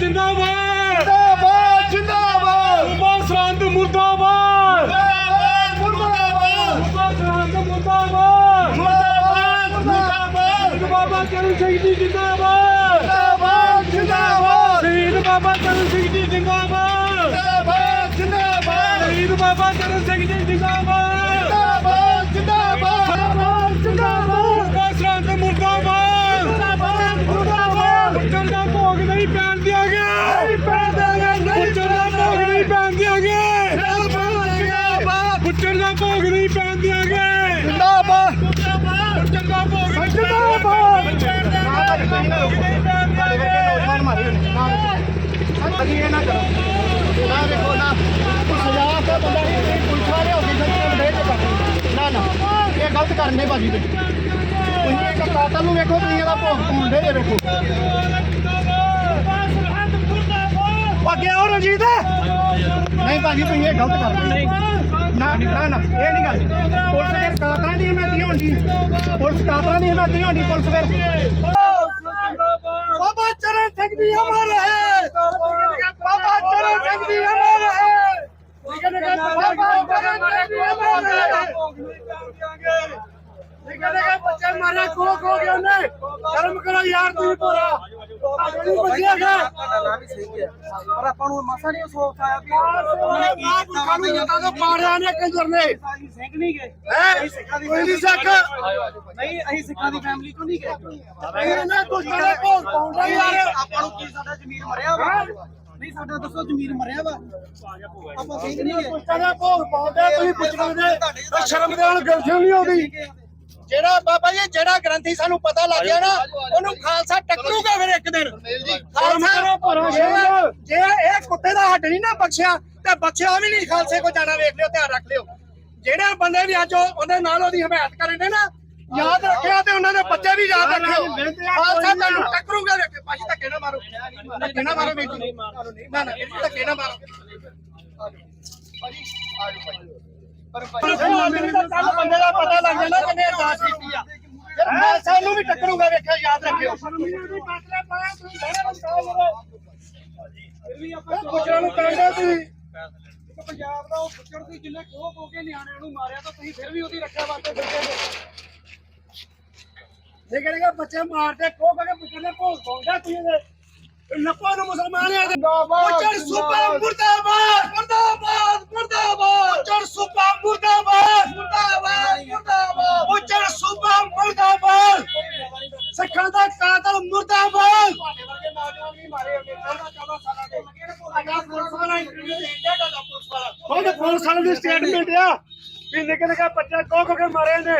ਜਿੰਦਾਬਾਦ। ਜਿੰਦਾਬਾਦ ਜਿੰਦਾਬਾਦ। ਸੂਬਾ ਸਰਹੰਦ ਮੁਰਦਾਬਾਦ। ਮੁਰਦਾਬਾਦ ਮੁਰਦਾਬਾਦ। ਸੂਬਾ ਸਰਹੰਦ ਮੁਰਦਾਬਾਦ। ਮੁਰਦਾਬਾਦ ਮੁਰਦਾਬਾਦ। ਬਾਬਾ ਕਰੂ ਸ਼ਹੀਦੀ ਨਹੀਂ ਪੈਣ ਦਿਆਂਗੇ ਜਿੰਦਾਬਾਦ। ਨਹੀਂ ਜਿੰਦਾਬਾਦ। ਨਹੀਂ ਅਸੀਂ ਇਹ ਨਾ ਕਰੋ ਨਾ ਵੇਖੋ ਨਾ ਕੋਈ ਸਜ਼ਾ ਤੇ ਬੰਦਾ ਨਹੀਂ ਪੁਲਿਸ ਵਾਲੇ ਹੋ ਗਈ ਸੱਚੇ ਦੇ ਕੇ ਕਰਦੇ ਨਾ ਨਾ ਇਹ ਗਲਤ ਕਰਨੇ ਬਾਜੀ ਤੇ ਤੁਸੀਂ ਇੱਕ ਕਾਤਲ ਨੂੰ ਵੇਖੋ ਤੁਸੀਂ ਇਹਦਾ ਭੋਗ ਪਾਉਂਦੇ ਜੇ ਵੇਖੋ ਅੱਗੇ ਆਓ ਰਣਜੀਤ। ਨਹੀਂ ਭਾਜੀ ਤੁਸੀਂ ਇਹ ਗਲਤ ਕਰਦੇ। ਨਾ ਨਾ ਨਾ ਇਹ ਨਹੀਂ ਗੱਲ। ਪੁਲਿਸ ਫਿਰ ਕਾਤਲਾਂ ਦੀ ਹਮਾਇਤੀ ਹੋਣੀ ਪੁਲਿਸ ਕਾਤਲਾਂ ਦੀ ਹਮਾਇਤੀ ਹੋਣੀ ਪੁਲਿਸ ਫਿਰ। ਬਾਬਾ ਚਰਨ ਸਿੰਘ ਜੀ ਅਮਰ ਹੈ। ਬਾਬਾ ਚਰਨ ਸਿੰਘ ਜੀ ਅਮਰ ਹੈ। ਬਾਬਾ ਚਰਨ ਸਿੰਘ ਜੀ ਅਮਰ ਹੈ। ਨਿਕਲੇ ਗਏ ਬੱਚੇ ਮਾਰੇ ਖੋ ਖੋ ਗਏ ਉਹਨੇ। ਸ਼ਰਮ ਕਰੋ ਯਾਰ ਤੁਸੀਂ ਪੂਰਾ ਨਹੀਂ ਬਚਿਆ ਗਾ ਪਰ ਆਪਾਂ ਨੂੰ ਮਸਾ ਨਹੀਂ ਸੋਚ ਆਇਆ ਵੀ ਨਾ ਪੁੱਛਾਂ ਨੂੰ ਜਤਾ ਤੋਂ ਪਾੜਿਆ ਨੇ ਕੰਜਰ ਨੇ। ਸਿੰਘ ਨਹੀਂ ਗਏ। ਹੈ? ਕੋਈ ਨਹੀਂ ਸੱਕ ਨਹੀਂ ਅਸੀਂ ਸਿੱਖਾਂ ਦੀ ਫੈਮਿਲੀ ਤੋਂ ਨਹੀਂ ਗਏ। ਇਹਨੇ ਦੁਸ਼ਮਣ ਦੇ ਭੋਗ ਪਾਉਂਦਾ ਯਾਰ। ਆਪਾਂ ਨੂੰ ਕੀ ਸਾਡਾ ਜ਼ਮੀਰ ਮਰਿਆ ਵਾ? ਨਹੀਂ ਸਾਡਾ ਦੱਸੋ ਜ਼ਮੀਰ ਮਰਿਆ ਵਾ? ਆਪਾਂ ਸਿੰਘ ਨਹੀਂ ਗਏ। ਦੁਸ਼ਮਣ ਦੇ ਭੋਗ ਪਾਉਂਦੇ ਤੁਸੀਂ ਪੁੱਛਣਾ ਦੇ ਸ਼ਰਮ ਦੇ ਨਾਲ ਗਲਤੀ ਨਹੀਂ ਆਉਂਦੀ ਜਿਹੜਾ ਬਾਬਾ ਜੀ ਜਿਹੜਾ ਗ੍ਰੰਥੀ ਸਾਨੂੰ ਪਤਾ ਲੱਗ ਗਿਆ ਨਾ ਉਹਨੂੰ ਖਾਲਸਾ ਟੱਕਰੂਗਾ ਫਿਰ ਇੱਕ ਦਿਨ ਖਾਲਸਾ ਜੇ- ਇਹ ਕੁੱਤੇ ਦਾ ਹੱਡ ਨਹੀਂ ਨਾ ਬਖਸ਼ਿਆ ਤੇ ਬਖਸ਼ਿਆ ਵੀ ਨਹੀਂ ਖਾਲਸੇ ਕੋ ਜਾਣਾ ਵੇਖ ਲਿਓ ਧਿਆਨ ਰੱਖ ਲਿਓ ਜਿਹੜੇ ਬੰਦੇ ਵੀ ਅੱਜ ਉਹ- ਉਹਦੇ ਨਾਲ ਉਹਦੀ ਹਮਾਇਤ ਕਰਨ ਦੇ ਨਾ ਯਾਦ ਰੱਖਿਆ ਤੇ ਉਹਨਾਂ ਦੇ ਬੱਚੇ ਵੀ ਯਾਦ ਰੱਖਿਓ ਖਾਲਸਾ ਤੁਹਾਨੂੰ ਟੱਕਰੂਗਾ ਵੇਖ ਪਾਜੀ ਧੱਕੇ ਨਾ ਮਾਰੋ ਧੱਕੇ ਨਾ ਮਾਰੋ ਵੀਰ ਜੀ ਨਾ ਨਾ ਧੱਕੇ ਨਾ ਮਾਰੋ ਪਰ ਕੱਲ ਬੰਦੇ ਦਾ ਪਤਾ ਲੱਗ ਜਾਣਾ ਕਿੰਨੇ ਅਰਦਾਸ ਕੀਤੀ ਆ। ਫਿਰ ਮੈਂ ਸਾਨੂੰ ਵੀ ਟੱਕਰੂਗਾ ਵੇਖਿਓ ਯਾਦ ਰੱਖਿਓ। ਪੁੱਛਣ ਨੂੰ ਕਹਿੰਦੇ ਤੁਸੀਂ। ਇੱਕ ਪੰਜਾਬ ਦਾ ਉਹ ਬੁੱਚੜ ਦੀ ਜਿੰਨੇ ਖੋ ਖੋ ਕੇ ਨਿਆਣਿਆਂ ਨੂੰ ਮਾਰਿਆ ਤਾਂ ਤੁਸੀਂ ਫਿਰ ਵੀ ਉਹਦੀ ਰੱਖਿਆ ਵਾਸਤੇ ਫਿਰਦੇ ਜੇ ਇਹ ਕਹਿੰਦੇ ਬੱਚੇ ਮਾਰਦੇ ਕੋ ਪੁੱਛਣ ਦੇ ਭੋਗ ਪਾਉਂਦਾ ਤੁਸੀਂ ਇਹਦੇ। ਨੱਪਾ ਨੂੰ ਮੁਸਲਮਾਨ ਆ ਦੇ ਪੁੱਛਣ ਸੁਪਾ ਮੁਰਦਾਬਾਦ ਮੁਰਦਾਬਾਦ। ਮੁਰਦਾਬਾਦ ਪੁੱਛਣ ਸੁਪਾ ਮੁਰਦਾਬਾਦ। ਮੁਰਦਾਬਾਦ ਮੁਰਦਾਬਾਦ। ਪੁੱਛਣ ਸੁਪਾ ਮੁਰਦਾਬਾਦ। ਸਿੱਖਾਂ ਦਾ ਕਾਤਲ ਮੁਰਦਾਬਾਦ। ਤੁਹਾਡੇ ਵਰਗੇ ਨੌਜਵਾਨ ਵੀ ਮਾਰੇ ਹੋਗੇ 14 14 ਸਾਲਾਂ ਦੇ ਅਗਾ ਪੁਲਿਸ ਵਾਲਾ ਇੰਟਰਵਿਊ ਦੇ ਇੰਡੀਆ ਦਾ ਪੁਲਿਸ ਵਾਲਾ। ਉਹਦੇ ਪੁਲਿਸ ਵਾਲੇ ਦੀ ਸਟੇਟਮੈਂਟ ਆ। ਵੀ ਨਿੱਕੇ ਨਿੱਕੇ ਬੱਚੇ ਕੋ ਕੋ ਮਾਰੇ ਨੇ।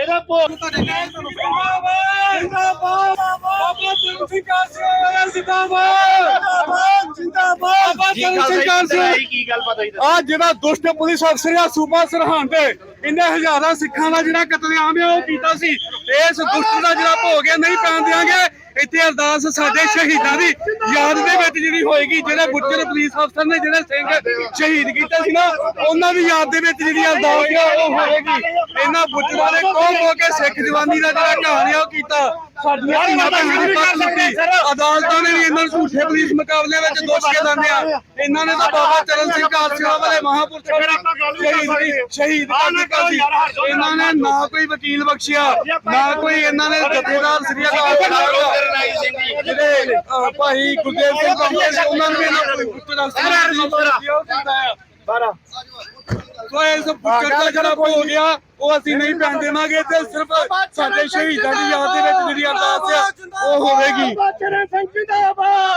ਇਹਦਾ ਭੋਗ ਤੁਹਾਡੇ ਕਹਿਣ ਤੋਂ ਜਿੰਦਾਬਾਦ। ਜਿੰਦਾਬਾਦ ਬਾਬਾ ਸਿੰਘ ਕਾਸੇ ਜਿੰਦਾਬਾਦ ਚਰਨ ਸਿੰਘ ਕਾਸੇ ਕੀ ਗੱਲ ਪਤਾ ਹੀ ਆ ਜਿਹੜਾ ਦੁਸ਼ਟ ਪੁਲਿਸ ਅਫਸਰ ਆ ਸੂਬਾ ਸਰਹੰਦ ਦੇ ਇਹਨੇ ਹਜ਼ਾਰਾਂ ਸਿੱਖਾਂ ਦਾ ਜਿਹੜਾ ਕਤਲੇਆਮ ਹੈ ਉਹ ਕੀਤਾ ਸੀ। ਇਸ ਦੁਸ਼ਟ ਦਾ ਜਿਹੜਾ ਭੋਗ ਹੈ ਨਹੀਂ ਪੈਣ ਦਿਆਂਗੇ। ਇੱਥੇ ਅਰਦਾਸ ਸਾਡੇ ਸ਼ਹੀਦਾਂ ਦੀ ਯਾਦ ਦੇ ਵਿੱਚ ਜਿਹੜੀ ਹੋਏਗੀ ਜਿਹੜੇ ਬੁੱਚਰ ਪੁਲਿਸ ਅਫਸਰ ਨੇ ਜਿਹੜੇ ਸਿੰਘ ਸ਼ਹੀਦ ਕੀਤੇ ਸੀ ਨਾ ਉਹਨਾਂ ਦੀ ਯਾਦ ਦੇ ਵਿੱਚ ਜਿਹੜੀ ਅਰਦਾਸ ਹੈ ਉਹ ਹੋਏਗੀ। ਇਹਨਾਂ ਬੁੱਚਰਾਂ ਨੇ ਕੋਹ ਹੋ ਕੇ ਸਿੱਖ ਜਵਾਨੀ ਦਾ ਜਿਹੜਾ ਕਹਾਣੀ ਆ ਉਹ ਕੀਤਾ। ਸਾਡੀਆਂ ਧੀਆਂ ਭੈਣਾਂ ਦੀ ਪੱਤ ਲਿੱਤੀ ਅਦਾਲਤਾਂ ਨੇ ਵੀ ਇਹਨਾਂ ਨੂੰ ਝੂਠੇ ਪੁਲਿਸ ਮੁਕਾਬਲੇ ਵਿੱਚ ਦੋਸ਼ ਕੇ ਆ ਇਹਨਾਂ ਨੇ ਤਾਂ ਬਾਬਾ ਚਰਨ ਸਿੰਘ ਕਾਲਸੀਆ ਵਾਲੇ ਮਹਾਂਪੁਰਖ ਸ਼ਹੀਦ ਸ਼ਹੀਦ ਕਰ ਦਿੱਤਾ ਇਹਨਾਂ ਨੇ ਨਾ ਕੋਈ ਵਕੀਲ ਬਖਸ਼ਿਆ ਨਾ ਕੋਈ ਇਹਨਾਂ ਨੇ ਜਥੇਦਾਰ ਸ੍ਰੀ ਅਕਾਲ ਜਿਹੜੇ ਭਾਈ ਗੁਰਦੇਵ ਸਿੰਘ ਨੇ ਉਹਨਾਂ ਨੂੰ ਵੀ ਇਹਨਾਂ ਕੋਈ ਪੁੱਤਰ ਬਾਰਾ ਸੋ ਇਸ ਪੁੱਤਰ ਦਾ ਜਿਹੜਾ ਹੋ ਗਿਆ। ਉਹ ਅਸੀਂ ਨਹੀਂ ਪੈਣ ਦੇਵਾਂਗੇ ਤੇ ਸਿਰਫ ਸਾਡੇ ਸ਼ਹੀਦਾਂ ਦੀ ਯਾਦ ਦੇ ਵਿੱਚ ਜਿਹੜੀ ਅਰਦਾਸ ਆ ਉਹ ਹੋਵੇਗੀ।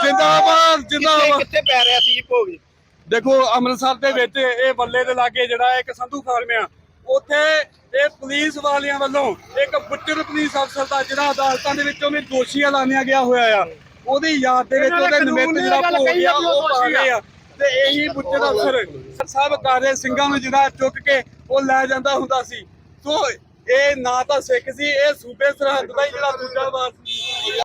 ਜਿੰਦਾਬਾਦ। ਜਿੰਦਾਬਾਦ ਕਿੱਥੇ ਪੈ ਰਿਹਾ ਸੀ ਭੋਗ? ਦੇਖੋ ਅੰਮ੍ਰਿਤਸਰ ਦੇ ਵਿੱਚ ਇਹ ਬੱਲੇ ਦੇ ਲਾਗੇ ਜਿਹੜਾ ਇੱਕ ਸੰਧੂ ਫਾਰਮ ਆ ਉੱਥੇ ਇਹ ਪੁਲਿਸ ਵਾਲਿਆਂ ਵੱਲੋਂ ਇੱਕ ਬੁੱਚਰ ਪੁਲਿਸ ਅਫਸਰ ਦਾ ਜਿਹੜਾ ਅਦਾਲਤਾਂ ਦੇ ਵਿੱਚੋਂ ਵੀ ਦੋਸ਼ੀ ਐਲਾਨਿਆ ਗਿਆ ਹੋਇਆ ਆ। ਉਹਦੀ ਯਾਦ ਦੇ ਵਿੱਚ ਉਹਦੇ ਨਿਮਿਤ ਜਿਹੜਾ ਹੋ ਗਿਆ ਉਹ ਪਾ ਆ। ਤੇ ਇਹੀ ਦਾ ਅਫਸਰ। ਸਭ ਕਾਰੇ ਸਿੰਘਾਂ ਨੂੰ ਜਿਹੜਾ ਚੁੱਕ ਕੇ ਉਹ ਲੈ ਜਾਂਦਾ ਹੁੰਦਾ ਸੀ। ਸੋ ਇਹ ਨਾ ਤਾਂ ਸਿੱਖ ਸੀ, ਇਹ ਸੂਬੇ ਸਰਹੰਦ ਦਾ ਹੀ ਜਿਹੜਾ ਦੂਜਾ ਵਾਰਸ